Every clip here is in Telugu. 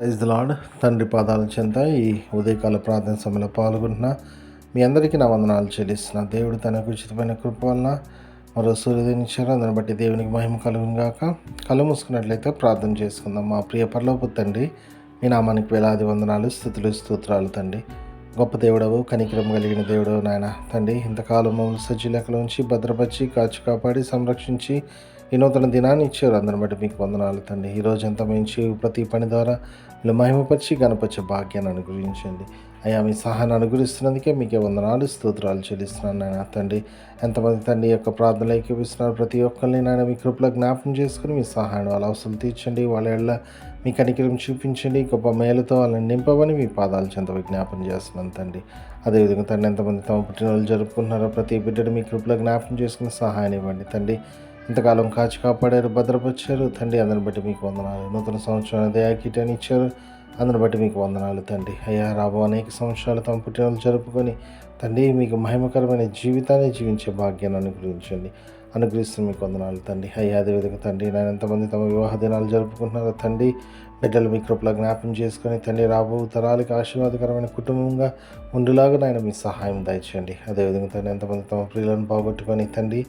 Praise lord. తండ్రి పాదాల చెంత ఈ ఉదయకాల ప్రార్థన సమయంలో పాల్గొంటున్న మీ అందరికీ నా వందనాలు చెల్లిస్తున్నా. దేవుడు తనకు ఉచితమైన కృప వలన మరో సూర్యోదయించారు దాన్ని బట్టి దేవునికి మహిమ కలుగును గాక. కళ్ళు మూసుకున్నట్లయితే ప్రార్థన చేసుకుందాం. మా ప్రియ పరలోపు తండ్రి మీ నామానికి వేలాది వందనాలు స్థుతులు స్తోత్రాలు తండ్రి. గొప్ప దేవుడవు కనికరం కలిగిన దేవుడవు నాయన. తండ్రి ఇంతకాలం మమ్మల్ని సజ్జీలకలోంచి భద్రపరిచి కాచి కాపాడి సంరక్షించి ఈ నూతన దినాన్ని ఇచ్చారు అందరిని బట్టి మీకు వందనాలు తండ్రి. ఈరోజు అంతా మంచి ప్రతి పని ద్వారా మీరు మహిమపరిచి గణపరిచే భాగ్యాన్ని అనుగ్రహించండి. అయ్యా మీ సహాయాన్ని అనుగ్రహిస్తున్నందుకే మీకే వందనాలు స్తోత్రాలు చెల్లిస్తున్నాను నాయన తండ్రి. ఎంతమంది తండ్రి యొక్క ప్రార్థనలు ఏకీపిస్తున్నారు ప్రతి ఒక్కరిని నాయన మీ కృపలో జ్ఞాపం చేసుకుని మీ సహాయం వాళ్ళ అవసరం తీర్చండి. వాళ్ళ ఎళ్ళ మీ కనికరం చూపించండి. గొప్ప మేలుతో వాళ్ళని నింపమని మీ పాదాలు చెంత విజ్ఞాపన చేస్తున్నాను తండ్రి. అదేవిధంగా తండ్రి ఎంతమంది తమ పుట్టినరోజు జరుపుకుంటున్నారో ప్రతి బిడ్డను మీ కృపలో జ్ఞాపకం చేసుకుని సహాయం ఇవ్వండి తండ్రి. ఇంతకాలం కాచి కాపాడారు భద్రపరిచారు. తండ్రి అందరిని బట్టి మీకు వందనాలు. నూతన సంవత్సరం దయాకీటాన్ని ఇచ్చారు. అందరిని బట్టి మీకు వందనాలు తండ్రి. అయ్యా రాబో అనేక సంవత్సరాలు తమ పుట్టినరోజు జరుపుకొని తండ్రి మీకు మహిమకరమైన జీవితాన్ని జీవించే భాగ్యాన్ని అనుగ్రహించండి. అనుగ్రహిస్తున్న మీకు వందనాలు తండ్రి. అయ్యా అదేవిధంగా తండ్రి నేను ఎంతమంది తమ వివాహ దినాలు జరుపుకుంటున్నారో తండ్రి బిడ్డలు మీ కృపలో జ్ఞాపం చేసుకొని తండ్రి రాబో తరాలకి ఆశీర్వాదకరమైన కుటుంబంగా ఉండులాగా నాయన మీ సహాయం దయచేయండి. అదేవిధంగా తండ్రి ఎంతమంది తమ ప్రియులను పోగొట్టుకొని తండ్రి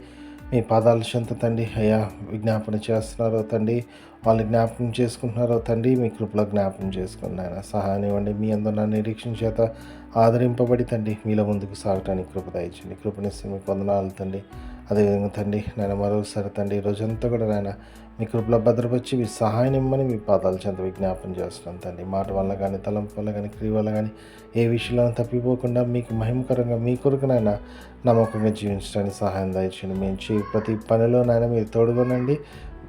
మీ పాదాల చెంత తండ్రి. అయ్యా విజ్ఞాపన చేస్తున్నారో తండ్రి. వాళ్ళు జ్ఞాపకం చేసుకుంటున్నారో తండ్రి మీ కృపలో జ్ఞాపకం చేసుకుని సహాయం ఇవ్వండి. మీ అందరు నిరీక్షణ చేత ఆదరింపబడి తండ్రి. మీలో ముందుకు సాగటానికి కృప దయచండి కృపనిస్తే మీకు వందనాలు తండ్రి. అదేవిధంగా తండ్రి నేను మరోసారి తండ్రి రోజంతా కూడా నాయన మీ కృపలో భద్రపరిచి మీ సహాయం ఇమ్మని మీ పాదాలు చెంత విజ్ఞాపన చేస్తున్నాం తండ్రి. మాట వల్ల కానీ తలంపు వల్ల కానీ క్రియ వల్ల కానీ ఏ విషయంలో తప్పిపోకుండా మీకు మహిమకరంగా మీ కొరకునైనా నమ్మకంగా జీవించడానికి సహాయం దయచేయండి. మేము చేయి ప్రతి పనిలోనైనా మీరు తోడుగొనండి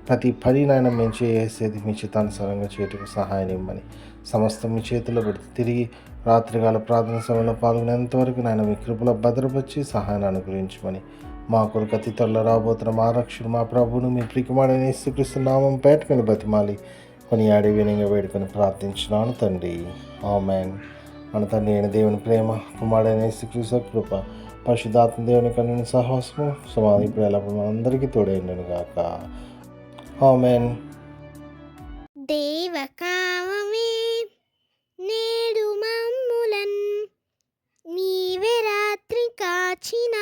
ప్రతి పని నాయన మేము చేసేది మీ చిత్తానుసారంగా చేయటకు సహాయం ఇవ్వమని సమస్తం మీ చేతిలో పెడితే తిరిగి రాత్రికాల ప్రార్థన సమయంలో పాల్గొనేంతవరకు నాయన మీ కృపలో భద్రపరిచి సహాయాన్ని అనుగ్రహించమని మా కొరకు అతి త్వరలో రాబోతున్న మా రక్షణ మా ప్రభువును మీ ప్రికమాడని యేసుక్రీస్తు నామం పేటకొని బతిమాలి. కొని ఆడి వినంగా వేడుకొని ప్రార్థించినాను తండ్రి. ఆమెన్. మన తండ్రి అయిన దేవుని ప్రేమ కుమారుడైన శ్రీకృష్ణ కృప పరిశుద్ధాత్మ దేవుని కన్నుని సహవాసము సమాధి ప్రేలప మనందరికీ తోడైండను గాక. ఆమెన్. దేవకామమే నేడు మమ్ములన్ నీవే రాత్రి కాచిన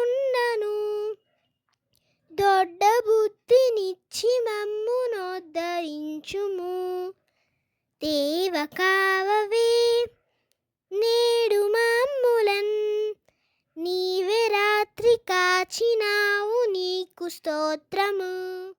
దొడ్డ బుద్ధినిచ్చి మమ్ము నోద్ధరించుము. దేవ కావవే నేడు మమ్ములన్. నీవే రాత్రి కాచినావు నీకు స్తోత్రము.